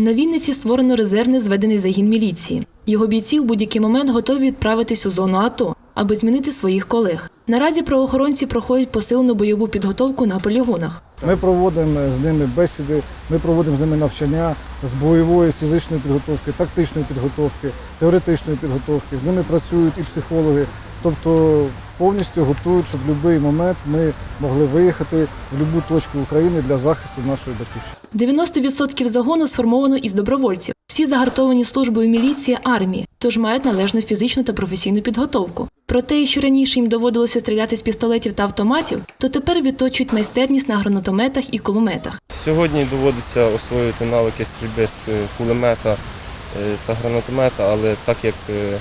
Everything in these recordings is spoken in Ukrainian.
На Вінниці створено резервний зведений загін міліції. Його бійці в будь-який момент готові відправитись у зону АТО, аби змінити своїх колег. Наразі правоохоронці проходять посилену бойову підготовку на полігонах. Ми проводимо з ними бесіди, ми проводимо з ними навчання з бойової фізичної підготовки, тактичної підготовки, теоретичної підготовки. З ними працюють і психологи. Тобто повністю готують, щоб в будь-який момент ми могли виїхати в будь-яку точку України для захисту нашої батьківщини. 90% загону сформовано із добровольців. Всі загартовані службою міліції армії, тож мають належну фізичну та професійну підготовку. Проте, якщо раніше їм доводилося стріляти з пістолетів та автоматів, то тепер відточують майстерність на гранатометах і кулеметах. Сьогодні доводиться освоювати навики стрільби з е, кулемета е, та гранатомета, але так як е,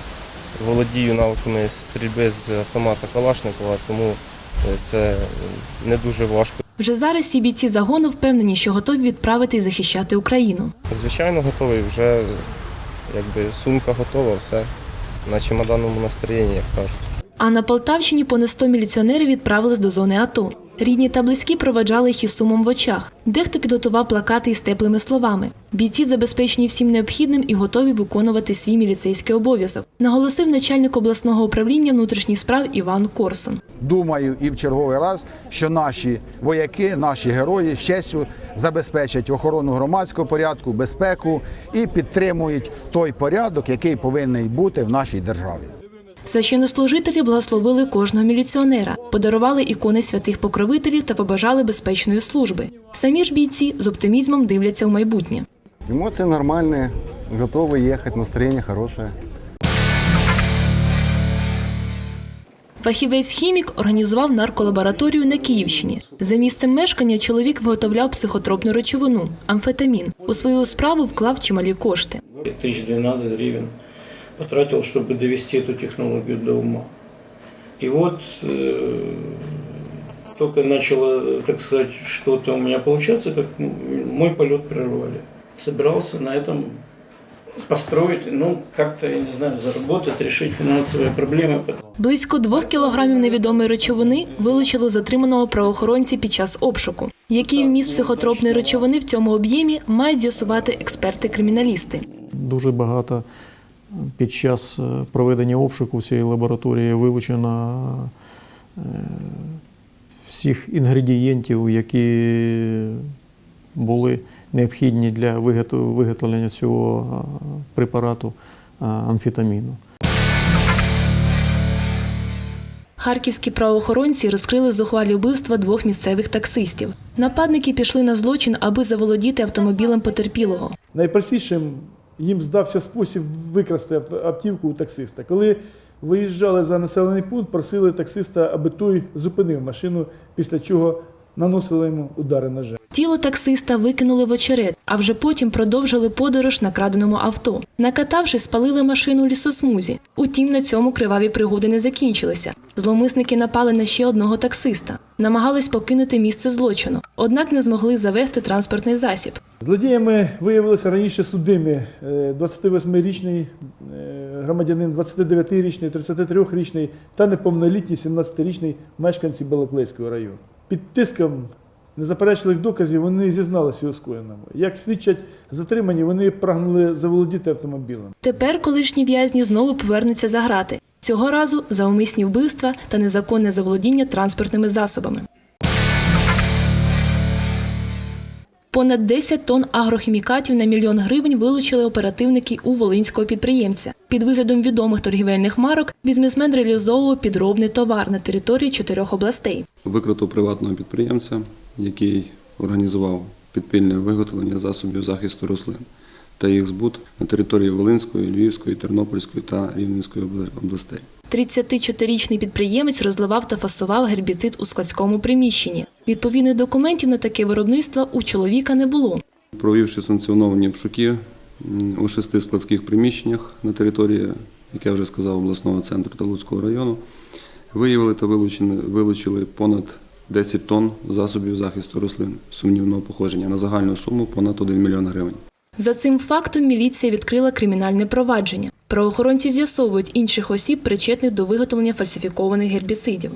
володію навиками стрільби з автомата Калашникова, тому е, це не дуже важко. Вже зараз всі бійці загону впевнені, що готові відправити і захищати Україну. Звичайно, готовий, вже е, якби сумка готова, все на чемоданному настроєнні, як кажуть. А на Полтавщині понад 100 міліціонерів відправились до зони АТО. Рідні та близькі проведжали їх із сумом в очах. Дехто підготував плакати із теплими словами. Бійці забезпечені всім необхідним і готові виконувати свій міліцейський обов'язок, наголосив начальник обласного управління внутрішніх справ Іван Корсун. Думаю, і в черговий раз, що наші вояки, наші герої з честю забезпечать охорону громадського порядку, безпеку і підтримують той порядок, який повинен бути в нашій державі. Священнослужителі благословили кожного міліціонера, подарували ікони святих покровителів та побажали безпечної служби. Самі ж бійці з оптимізмом дивляться в майбутнє. Эмоции нормальные, готовы ехать, настроение хорошее. Фахівець-хімік організував нарколабораторію на Київщині. За місцем мешкання чоловік виготовляв психотропну речовину амфетамін. У свою справу вклав чималі кошти. тысяч 12 гривен потратил, чтобы довести эту технологию до ума. И вот э, только начало, так сказать, что-то у меня получаться, как м, мой полет прервали. Собирался на этом построить, ну, как-то, я не знаю, заработать, решить финансовые проблемы. Близько двох кілограмів невідомої речовини вилучили затриманого правоохоронці під час обшуку. Який вміст психотропної речовини в цьому об'ємі мають з'ясувати експерти-криміналісти. Дуже багато під час е, проведення обшуку цієї лабораторії вилучено е, всіх інгредієнтів, які були необхідні для виготов- виготовлення цього е, препарату амфетаміну. Харківські правоохоронці розкрили зухвалі вбивства двох місцевих таксистів. Нападники пішли на злочин, аби заволодіти автомобілем потерпілого. Найпростішим їм здався спосіб викрасти автівку у таксиста. Коли виїжджали за населений пункт, просили таксиста, аби той зупинив машину, після чого наносили йому удари ножем. Тіло таксиста викинули в очерет, а вже потім продовжили подорож на краденому авто. Накатавшись, спалили машину лісосмузі. Утім, на цьому криваві пригоди не закінчилися. Зловмисники напали на ще одного таксиста, намагались покинути місце злочину, однак не змогли завести транспортний засіб. Злодіями виявилися раніше судимі е, 28-річний е, громадянин, 29-річний, 33-річний та неповнолітній 17-річний мешканці Балаклейського району. Під тиском незаперечливих доказів вони зізналися у скоєному. Як свідчать затримані, вони прагнули заволодіти автомобілем. Тепер колишні в'язні знову повернуться за грати. Цього разу за умисні вбивства та незаконне заволодіння транспортними засобами. Понад 10 тонн агрохімікатів на мільйон гривень вилучили оперативники у волинського підприємця. Під виглядом відомих торгівельних марок бізнесмен реалізовував підробний товар на території чотирьох областей. викрито приватного підприємця, який організував підпільне виготовлення засобів захисту рослин та їх збут на території Волинської, Львівської, Тернопільської та Рівненської областей. 34-річний підприємець розливав та фасував гербіцид у складському приміщенні. Відповідних документів на таке виробництво у чоловіка не було. Провівши санкціоновані обшуки у шести складських приміщеннях на території, як я вже сказав, обласного центру та Луцького району, виявили та вилучили понад 10 тонн засобів захисту рослин сумнівного походження на загальну суму понад 1 мільйон гривень. За цим фактом міліція відкрила кримінальне провадження. Правоохоронці з'ясовують інших осіб, причетних до виготовлення фальсифікованих гербіцидів.